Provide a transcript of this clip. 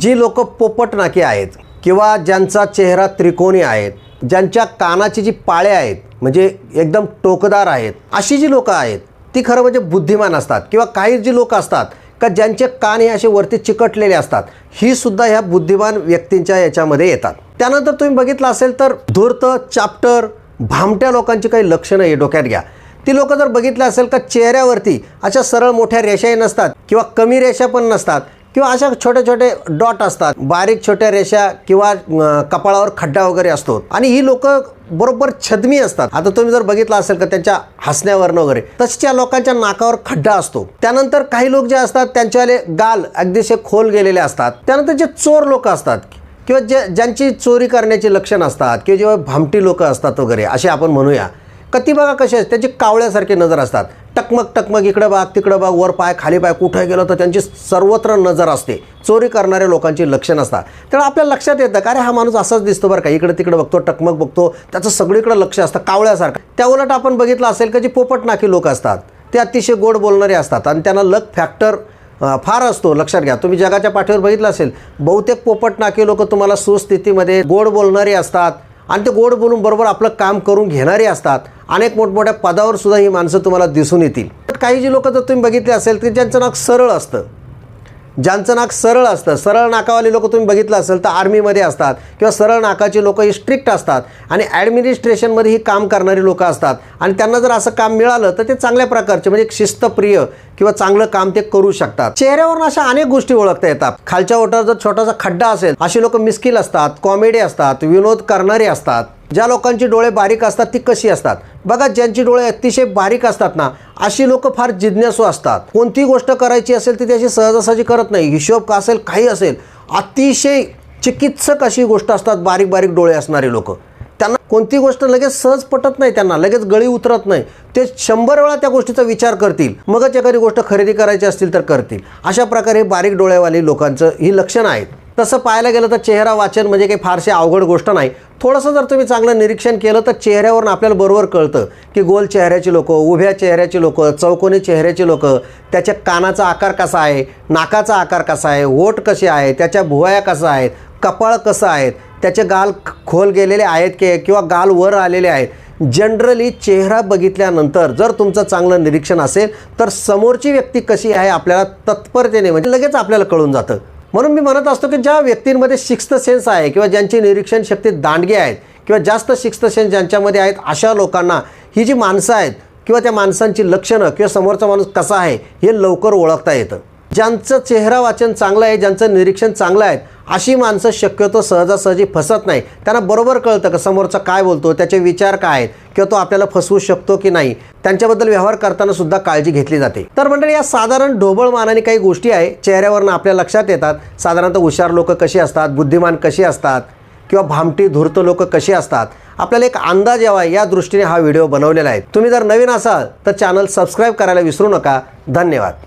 जी लोक पोपटनाकी आहेत किंवा ज्यांचा चेहरा त्रिकोणी आहेत ज्यांच्या कानाची जी पाळे आहेत म्हणजे एकदम टोकदार आहेत अशी जी लोकं आहेत ती खरं म्हणजे बुद्धिमान असतात किंवा काही जी लोक असतात का ज्यांचे कान हे असे वरती चिकटलेले असतात ही सुद्धा ह्या बुद्धिमान व्यक्तींच्या याच्यामध्ये येतात. त्यानंतर तुम्ही बघितलं असेल तर धूर्त चाप्टर भामट्या लोकांची काही लक्षणं हे डोक्यात घ्या. ती लोक जर बघितलं असेल का चेहऱ्यावरती अशा सरळ मोठ्या रेषाही नसतात किंवा कमी रेषा पण नसतात किंवा अशा छोटे छोटे डॉट असतात. बारीक छोट्या रेषा किंवा कपाळावर खड्डा वगैरे असतो. आणि ही लोक बरोबर छदमी असतात. आता तुम्ही जर बघितलं असेल तर त्यांच्या हसण्यावरनं वगैरे तसच्या लोकांच्या नाकावर खड्डा असतो. त्यानंतर काही लोक जे असतात त्यांच्यावाले गाल अगदीशे खोल गेलेले असतात. त्यानंतर जे चोर लोक असतात किंवा जे ज्यांची चोरी करण्याची लक्षण असतात किंवा जेव्हा भामटी लोक असतात वगैरे असे आपण म्हणूया. कती बघा कसे असते कावळ्यासारखी नजर असतात. टकमक टकमक इकडं बाग तिकडं बाग वर पाय खाली पाय कुठं गेलं तर त्यांची सर्वत्र नजर असते. चोरी करणाऱ्या लोकांची लक्ष नसतात. त्यामुळे आपल्या लक्षात येतं का अरे हा माणूस असाच दिसतो बरं का? इकडं तिकडं बघतो टकमक बघतो त्याचं सगळीकडं लक्ष असतं कावळ्यासारखं. त्या उलट आपण बघितलं असेल का जी पोपटनाकी लोक असतात ते अतिशय गोड बोलणारे असतात आणि त्यांना लक फॅक्टर फार असतो. लक्षात घ्या. तुम्ही जगाच्या पाठीवर बघितलं असेल बहुतेक पोपटनाकी लोक तुम्हाला सुस्थितीमध्ये गोड बोलणारे असतात आणि ते गोड बोलून बरोबर आपलं काम करून घेणारे असतात. अनेक मोठमोठ्या पदावर सुद्धा ही माणसं तुम्हाला दिसून येतील. काही जी लोक जर तुम्ही बघितले असेल की ज्यांचं नाक सरळ असतं ज्यांचं नाक सरळ असतं सरळ नाकावाले लोक तुम्ही बघितलं असेल तर आर्मीमध्ये असतात किंवा सरळ नाकाची लोक ही स्ट्रिक्ट असतात आणि ॲडमिनिस्ट्रेशनमध्ये ही काम करणारी लोक असतात. आणि त्यांना जर असं काम मिळालं तर ते चांगल्या प्रकारचे म्हणजे शिस्तप्रिय किंवा चांगलं काम ते करू शकतात. चेहऱ्यावरून अशा अनेक गोष्टी ओळखता येतात. खालच्या ओठावर जर छोटासा खड्डा असेल अशी लोक मिस्किल असतात कॉमेडी असतात विनोद करणारे असतात. ज्या लोकांची डोळे बारीक असतात ती कशी असतात? बघा ज्यांची डोळे अतिशय बारीक असतात ना अशी लोक फार जिज्ञासू असतात. कोणती गोष्ट करायची असेल ती त्याची सहजासहजी करत नाही. हिशोब का असेल काही असेल. अतिशय चिकित्सक अशी गोष्ट असतात बारीक बारीक डोळे असणारे लोक. त्यांना कोणती गोष्ट लगेच सहज पटत नाही त्यांना लगेच गळी उतरत नाही. ते शंभर वेळा त्या गोष्टीचा विचार करतील. मगच एखादी गोष्ट खरेदी करायची असतील तर करतील. अशा प्रकारे बारीक डोळ्यावाले लोकांचं ही लक्षणं आहेत. तसं पाहायला गेलं तर चेहरा वाचन म्हणजे काही फारशी अवघड गोष्ट नाही. थोडंसं जर तुम्ही चांगलं निरीक्षण केलं तर चेहऱ्यावरून आपल्याला बरोबर कळतं की गोल चेहऱ्याची लोकं उभ्या चेहऱ्याची लोकं चौकोनी चेहऱ्याची लोकं त्याच्या कानाचा आकार कसा आहे नाकाचा आकार कसा आहे ओठ कसे आहे त्याच्या भुवया कसा आहेत कपाळ कसं आहेत त्याचे गाल खोल गेलेले आहेत की किंवा गाल वर आलेले आहेत. जनरली चेहरा बघितल्यानंतर जर तुमचं चांगलं निरीक्षण असेल तर समोरची व्यक्ती कशी आहे आपल्याला तत्परतेने म्हणजे लगेच आपल्याला कळून जातं. म्हणून मी म्हणत असतो की ज्या व्यक्तींमध्ये सिक्स्थ सेन्स आहे किंवा ज्यांची निरीक्षण शक्ती दांडगी आहेत किंवा जास्त सिक्स्थ सेन्स ज्यांच्यामध्ये आहेत अशा लोकांना ही जी माणसं आहेत किंवा त्या माणसांची लक्षणं किंवा समोरचा माणूस कसा आहे हे लवकर ओळखता येतं. ज्यांचं चेहरा वाचन चांगलं आहे ज्यांचं निरीक्षण चांगलं आहे अशी माणसं शक्यतो सहजासहजी फसत नाही. त्यांना बरोबर कळतं का समोरचा काय बोलतो त्याचे विचार काय आहेत किंवा तो आपल्याला फसवू शकतो की नाही त्यांच्याबद्दल व्यवहार करताना सुद्धा काळजी घेतली जाते. तर मंडळी या साधारण ढोबळ मानाने काही गोष्टी आहे चेहऱ्यावरनं आपल्या लक्षात येतात. साधारणतः हुशार लोक कशी असतात बुद्धिमान कशी असतात किंवा भामटी धूर्त लोक कशी असतात आपल्याला एक अंदाज यावा या दृष्टीने हा व्हिडिओ बनवलेला आहे. तुम्ही जर नवीन असाल तर चॅनल सबस्क्राईब करायला विसरू नका. धन्यवाद.